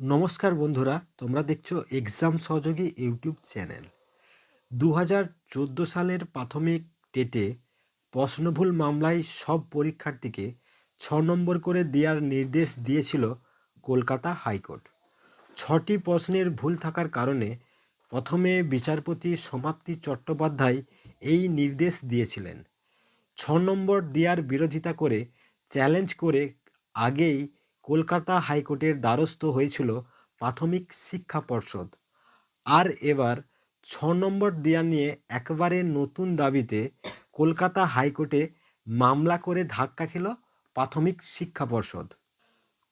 নমস্কার বন্ধুরা, তোমরা দেখছ এক্সাম সহযোগী ইউটিউব চ্যানেল। দু হাজার চোদ্দ সালের প্রাথমিক টেটে প্রশ্নভুল মামলায় সব পরীক্ষার্থীকে ছ নম্বর করে দেওয়ার নির্দেশ দিয়েছিল কলকাতা হাইকোর্ট। ছটি প্রশ্নের ভুল থাকার কারণে প্রথমে বিচারপতি সমাপ্তি চট্টোপাধ্যায় এই নির্দেশ দিয়েছিলেন। ছ নম্বর দেওয়ার বিরোধিতা করে চ্যালেঞ্জ করে আগেই কলকাতা হাইকোর্টের দ্বারস্থ হয়েছিল প্রাথমিক শিক্ষা পর্ষদ। আর এবার ছ নম্বর দেওয়া নিয়ে একবারে নতুন দাবিতে কলকাতা হাইকোর্টে মামলা করে ধাক্কা খেল প্রাথমিক শিক্ষা পর্ষদ।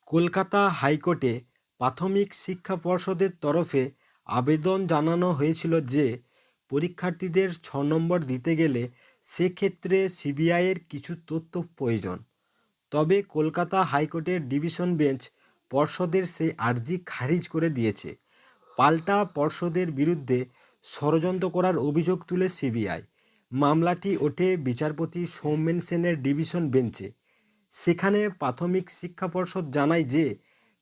কলকাতা হাইকোর্টে প্রাথমিক শিক্ষা পর্ষদের তরফে আবেদন জানানো হয়েছিল যে, পরীক্ষার্থীদের ছ নম্বর দিতে গেলে সেক্ষেত্রে সিবিআইয়ের কিছু তথ্য প্রয়োজন। তবে কলকাতা হাইকোর্টের ডিভিশন বেঞ্চ পর্ষদের সেই আর্জি খারিজ করে দিয়েছে। পাল্টা পর্ষদের বিরুদ্ধে ষড়যন্ত্র করার অভিযোগ তুলে সিবিআই। মামলাটি ওঠে বিচারপতি সৌমেন সেনের ডিভিশন বেঞ্চে। সেখানে প্রাথমিক শিক্ষা পর্ষদ জানায় যে,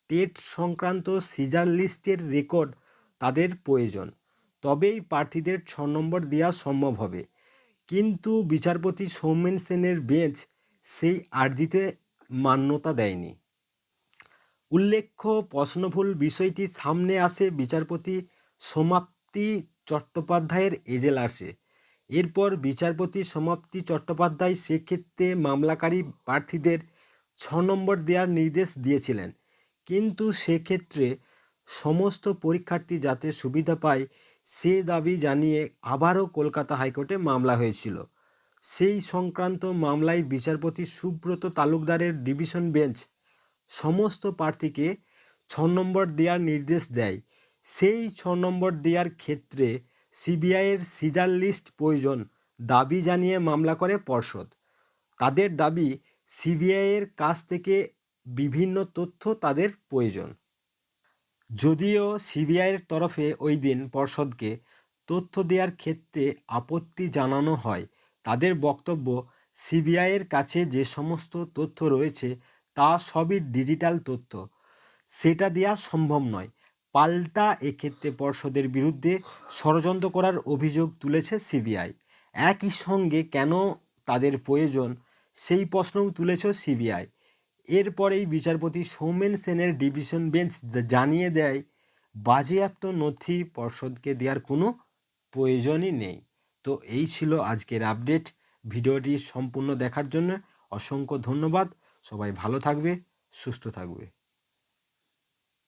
টেট সংক্রান্ত সিজার লিস্টের রেকর্ড তাদের প্রয়োজন। তবেই প্রার্থীদের ছ নম্বর দেওয়া সম্ভব হবে। কিন্তু বিচারপতি সৌমেন সেনের বেঞ্চ সেই আর্জিতে মান্যতা দেয়নি। উল্লেখ্য প্রশ্নভুল বিষয়টি সামনে আসে বিচারপতি সমাপ্তি চট্টোপাধ্যায়ের এজেলাসে এরপর বিচারপতি সমাপ্তি চট্টোপাধ্যায় সেক্ষেত্রে মামলাকারী প্রার্থীদের ছ নম্বর দেওয়ার নির্দেশ দিয়েছিলেন। কিন্তু সেক্ষেত্রে সমস্ত পরীক্ষার্থী যাতে সুবিধা পায় সে দাবি জানিয়ে আবারও কলকাতা হাইকোর্টে মামলা হয়েছিল। সেই সংক্রান্ত মামলায় বিচারপতি সুব্রত তালুকদারের ডিভিশন বেঞ্চ সমস্ত প্রার্থীকে ছ নম্বর দেওয়ার নির্দেশ দেয়। সেই ছ নম্বর দেওয়ার ক্ষেত্রে সিবিআইয়ের সিজার লিস্ট প্রয়োজন দাবি জানিয়ে মামলা করে পর্ষদ। তাদের দাবি সিবিআইয়ের কাছ থেকে বিভিন্ন তথ্য তাদের প্রয়োজন। যদিও সিবিআইয়ের তরফে ওই দিন পর্ষদকে তথ্য দেওয়ার ক্ষেত্রে আপত্তি জানানো হয় তাদের বক্তব্য সিবিআইয়ের কাছে যে সমস্ত তথ্য রয়েছে, তা সবই ডিজিটাল তথ্য। সেটা দেওয়া সম্ভব নয়। পাল্টা এক্ষেত্রে পর্ষদের বিরুদ্ধে ষড়যন্ত্র করার অভিযোগ তুলেছে সিবিআই। একই সঙ্গে কেন তাদের প্রয়োজন, সেই প্রশ্নও তুলেছে সিবিআই। এরপরেই বিচারপতি সৌমেন সেনের ডিভিশন বেঞ্চ জানিয়ে দেয়, বাজেয়াপ্ত নথি পর্ষদকে দেওয়ার কোনো প্রয়োজনই নেই। তো এই ছিল আজকের আপডেট। ভিডিওটি সম্পূর্ণ দেখার জন্য অসংখ্য ধন্যবাদ। সবাই ভালো থাকবে, সুস্থ থাকবে।